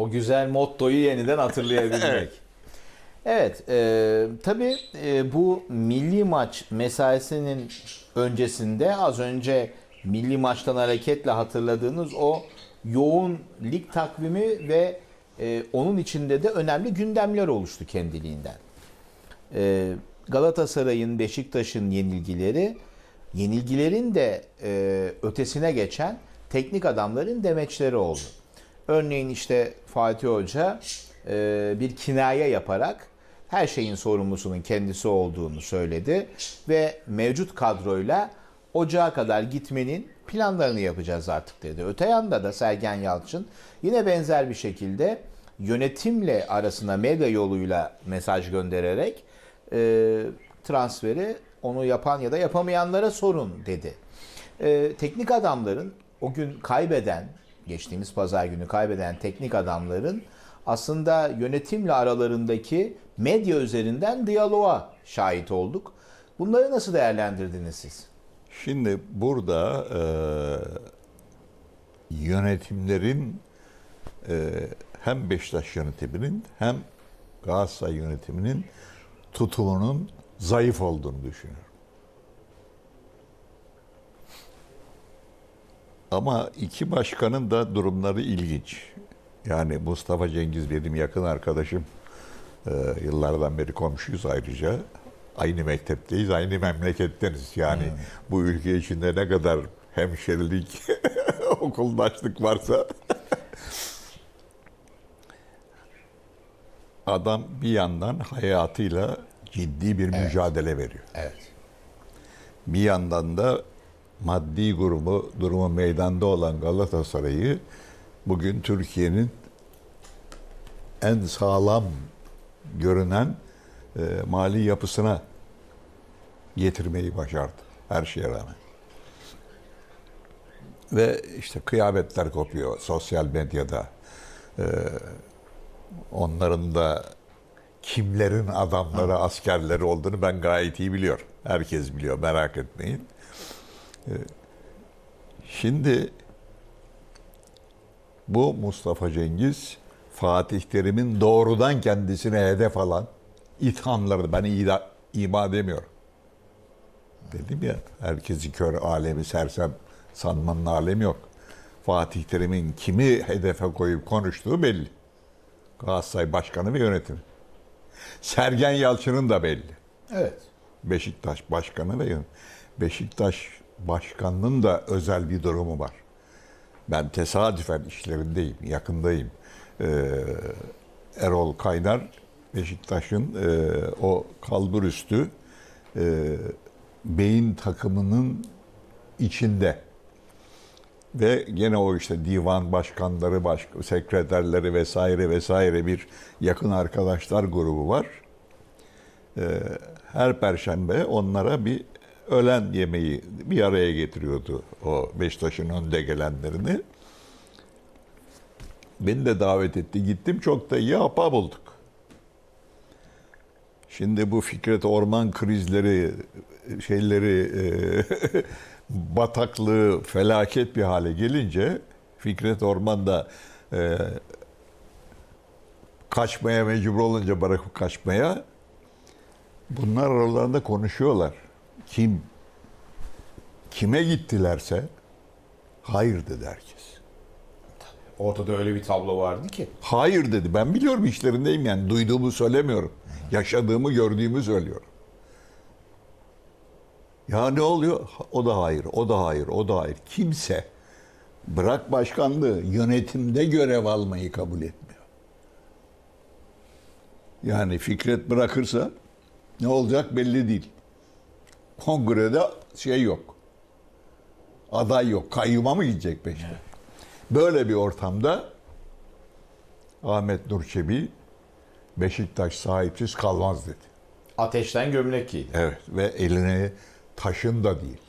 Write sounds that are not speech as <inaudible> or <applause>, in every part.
O güzel mottoyu yeniden hatırlayabilmek. <laughs> Evet. Evet, e, tabii e, bu milli maç mesaisinin öncesinde az önce milli maçtan hareketle hatırladığınız o yoğun lig takvimi ve e, onun içinde de önemli gündemler oluştu kendiliğinden. E, Galatasaray'ın, Beşiktaş'ın yenilgileri, yenilgilerin de e, ötesine geçen teknik adamların demeçleri oldu. Örneğin işte Fatih Hoca e, bir kinaye yaparak her şeyin sorumlusunun kendisi olduğunu söyledi ve mevcut kadroyla ocağa kadar gitmenin planlarını yapacağız artık dedi. Öte yanda da Sergen Yalçın yine benzer bir şekilde yönetimle arasına medya yoluyla mesaj göndererek e, transferi onu yapan ya da yapamayanlara sorun dedi. E, teknik adamların o gün kaybeden, geçtiğimiz pazar günü kaybeden teknik adamların aslında yönetimle aralarındaki medya üzerinden diyaloğa şahit olduk. Bunları nasıl değerlendirdiniz siz? Şimdi burada e, yönetimlerin e, hem Beşiktaş yönetiminin hem Galatasaray yönetiminin tutumunun zayıf olduğunu düşünüyorum. Ama iki başkanın da durumları ilginç. Yani Mustafa Cengiz benim yakın arkadaşım. Ee, yıllardan beri komşuyuz ayrıca. Aynı mektepteyiz, aynı memleketteniz. Yani bu ülke içinde ne kadar hemşerilik, <laughs> okuldaşlık varsa <laughs> adam bir yandan hayatıyla ciddi bir mücadele veriyor. Evet. Bir yandan da maddi grubu, durumu meydanda olan Galatasaray'ı bugün Türkiye'nin en sağlam görünen e, mali yapısına getirmeyi başardı her şeye rağmen. Ve işte kıyametler kopuyor sosyal medyada. E, onların da kimlerin adamları, askerleri olduğunu ben gayet iyi biliyorum. Herkes biliyor, merak etmeyin. Ee, Şimdi bu Mustafa Cengiz Fatih Terim'in doğrudan kendisine hedef alan ithamları ben ida, ima demiyorum. Dedim ya herkesi kör alemi sersem sanmanın alemi yok. Fatih Terim'in kimi hedefe koyup konuştuğu belli. Galatasaray Başkanı ve yönetimi. Sergen Yalçın'ın da belli. Evet. Beşiktaş Başkanı ve yön- Beşiktaş Başkanı'nın da özel bir durumu var. Ben tesadüfen işlerindeyim, yakındayım. Ee, Erol Kaynar Beşiktaş'ın e, o kalburüstü e, beyin takımının içinde ve gene o işte divan başkanları, baş, sekreterleri vesaire vesaire bir yakın arkadaşlar grubu var. Ee, her perşembe onlara bir öğlen yemeği bir araya getiriyordu o Beşiktaş'ın önde gelenlerini. Beni de davet etti. Gittim çok da iyi apa bulduk. Şimdi bu Fikret Orman krizleri, şeyleri, e, <laughs> bataklığı felaket bir hale gelince Fikret Orman da e, kaçmaya mecbur olunca bırakıp kaçmaya bunlar aralarında konuşuyorlar. Kim kime gittilerse hayır dedi herkes. Ortada öyle bir tablo vardı ki. Hayır dedi. Ben biliyorum işlerindeyim yani. Duyduğumu söylemiyorum. Yaşadığımı, gördüğümü söylüyorum. Ya ne oluyor? O da hayır, o da hayır, o da hayır. Kimse bırak başkanlığı yönetimde görev almayı kabul etmiyor. Yani Fikret bırakırsa ne olacak belli değil. Kongrede şey yok. Aday yok. Kayyuma mı gidecek peşine? Böyle bir ortamda Ahmet Nur Çebi Beşiktaş sahipsiz kalmaz dedi. Ateşten gömlek giydi. Evet ve eline taşın da değil.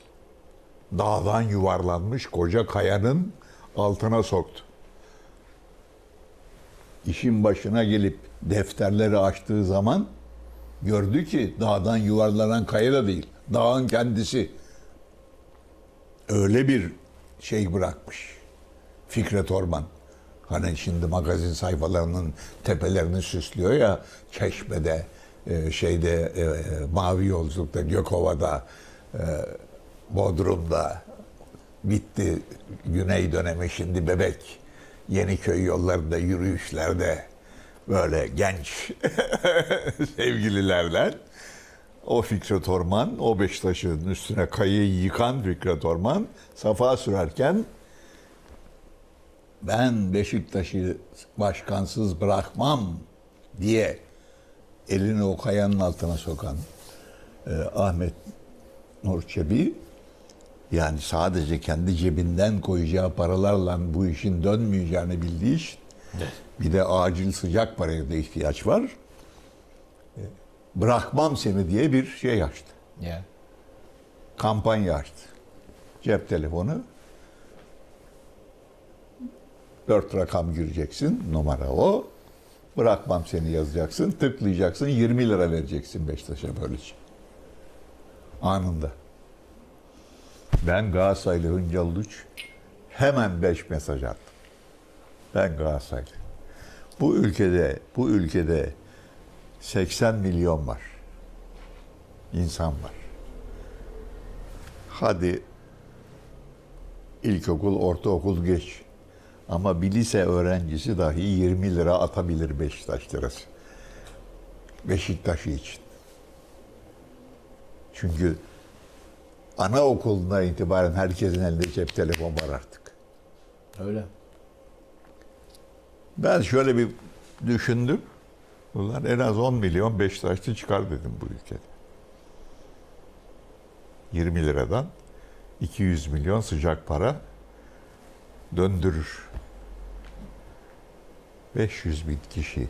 Dağdan yuvarlanmış koca kayanın altına soktu. İşin başına gelip defterleri açtığı zaman gördü ki dağdan yuvarlanan kaya da değil. Dağın kendisi öyle bir şey bırakmış Fikret Orman. Hani şimdi magazin sayfalarının tepelerini süslüyor ya Çeşme'de, e, şeyde e, Mavi Yolculuk'ta, Gökova'da, e, Bodrum'da bitti güney dönemi şimdi bebek Yeniköy yollarında yürüyüşlerde böyle genç <laughs> sevgililerden o Fikret Orman, o Beşiktaş'ın üstüne kayayı yıkan Fikret Orman safa sürerken ben Beşiktaş'ı başkansız bırakmam diye elini o kayanın altına sokan e, Ahmet Nur Çebi yani sadece kendi cebinden koyacağı paralarla bu işin dönmeyeceğini bildiği için bir de acil sıcak paraya da ihtiyaç var. Bırakmam seni diye bir şey açtı. Ya. Kampanya açtı. Cep telefonu. Dört rakam gireceksin. Numara o. Bırakmam seni yazacaksın. Tıklayacaksın. 20 lira vereceksin Beşiktaş'a böylece. Anında. Ben Galatasaraylı Hıncal Uluç hemen 5 mesaj attım. Ben Galatasaraylı. Bu ülkede, bu ülkede 80 milyon var. İnsan var. Hadi ilkokul, ortaokul geç. Ama bir lise öğrencisi dahi 20 lira atabilir Beşiktaş lirası. Beşiktaş'ı için. Çünkü anaokuluna itibaren herkesin elinde cep telefon var artık. Öyle. Ben şöyle bir düşündüm. Ulan en az 10 milyon Beşiktaşlı çıkar dedim bu ülkede. 20 liradan 200 milyon sıcak para döndürür. 500 bin kişi.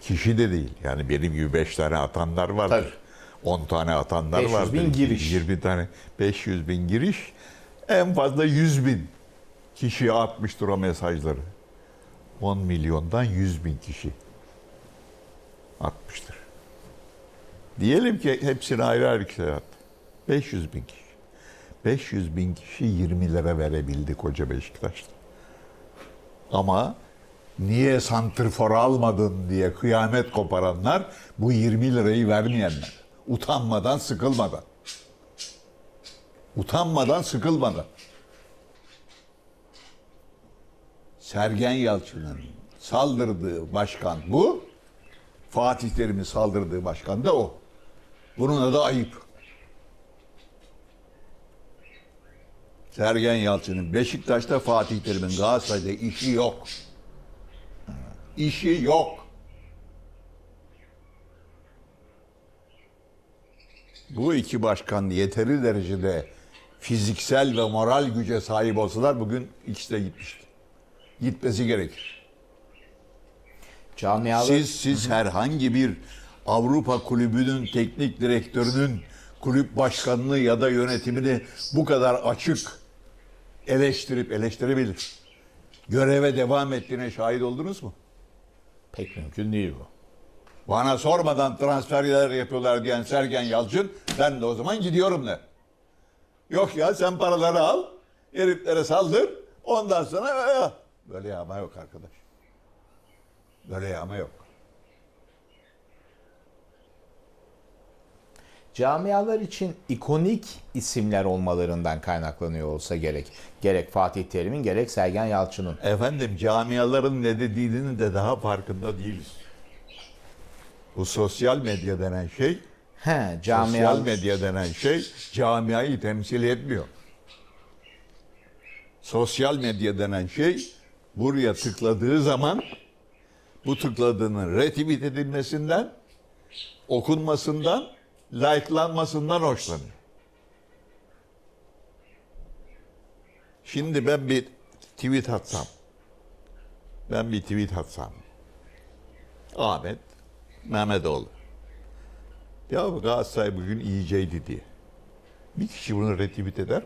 Kişi de değil. Yani benim gibi 5 tane atanlar vardır. Tabii. 10 tane atanlar 500 vardır. bin giriş. 20 tane 500 bin giriş. En fazla 100 bin kişi atmıştır o mesajları. 10 milyondan 100 bin kişi atmıştır. Diyelim ki hepsini ayrı ayrı kişiler attı. 500 bin kişi. 500 bin kişi 20 lira verebildi koca Beşiktaş'ta. Ama niye santrfor almadın diye kıyamet koparanlar bu 20 lirayı vermeyenler. Utanmadan, sıkılmadan. Utanmadan, sıkılmadan. Sergen Yalçın'ın saldırdığı başkan bu. Fatih Terim'in saldırdığı başkan da o. Bunun adı ayıp. Sergen Yalçın'ın Beşiktaş'ta Fatih Terim'in Galatasaray'da işi yok. İşi yok. Bu iki başkan yeteri derecede fiziksel ve moral güce sahip olsalar bugün ikisi de gitmişti. Gitmesi gerekir. Camialar Siz siz herhangi bir Avrupa kulübünün teknik direktörünün kulüp başkanlığı ya da yönetimini bu kadar açık eleştirip eleştirebilir. Göreve devam ettiğine şahit oldunuz mu? pek mümkün değil bu. Bana sormadan transferler yapıyorlar diyen Sergen Yalçın ben de o zaman gidiyorum der. Yok ya sen paraları al, heriflere saldır, ondan sonra böyle yağma yok arkadaş. Böyle yağma yok. Camialar için ikonik isimler olmalarından kaynaklanıyor olsa gerek. Gerek Fatih Terim'in gerek Sergen Yalçın'ın. Efendim camiaların ne dediğinin de daha farkında değiliz. Bu sosyal medya denen şey, He, camialar. sosyal medya denen şey camiayı temsil etmiyor. Sosyal medya denen şey buraya tıkladığı zaman bu tıkladığının retweet edilmesinden, okunmasından, likelanmasından hoşlanıyor. Şimdi ben bir tweet atsam, ben bir tweet atsam, Ahmet Mehmetoğlu. Ya Galatasaray bugün iyiceydi diye. Bir kişi bunu retweet eder.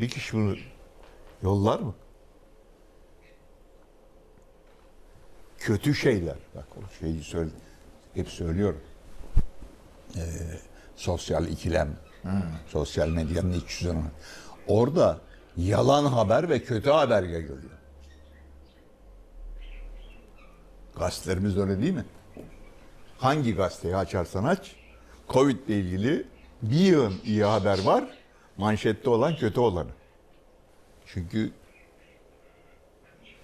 Bir kişi bunu yollar mı? Kötü şeyler. Bak o şeyi söyle, hep söylüyorum. Ee, sosyal ikilem, sosyal medyanın iç yüzünü. Orada yalan haber ve kötü haber yayılıyor. Gazetelerimiz öyle değil mi? Hangi gazeteyi açarsan aç, Covid ile ilgili bir yığın iyi haber var, manşette olan kötü olanı. Çünkü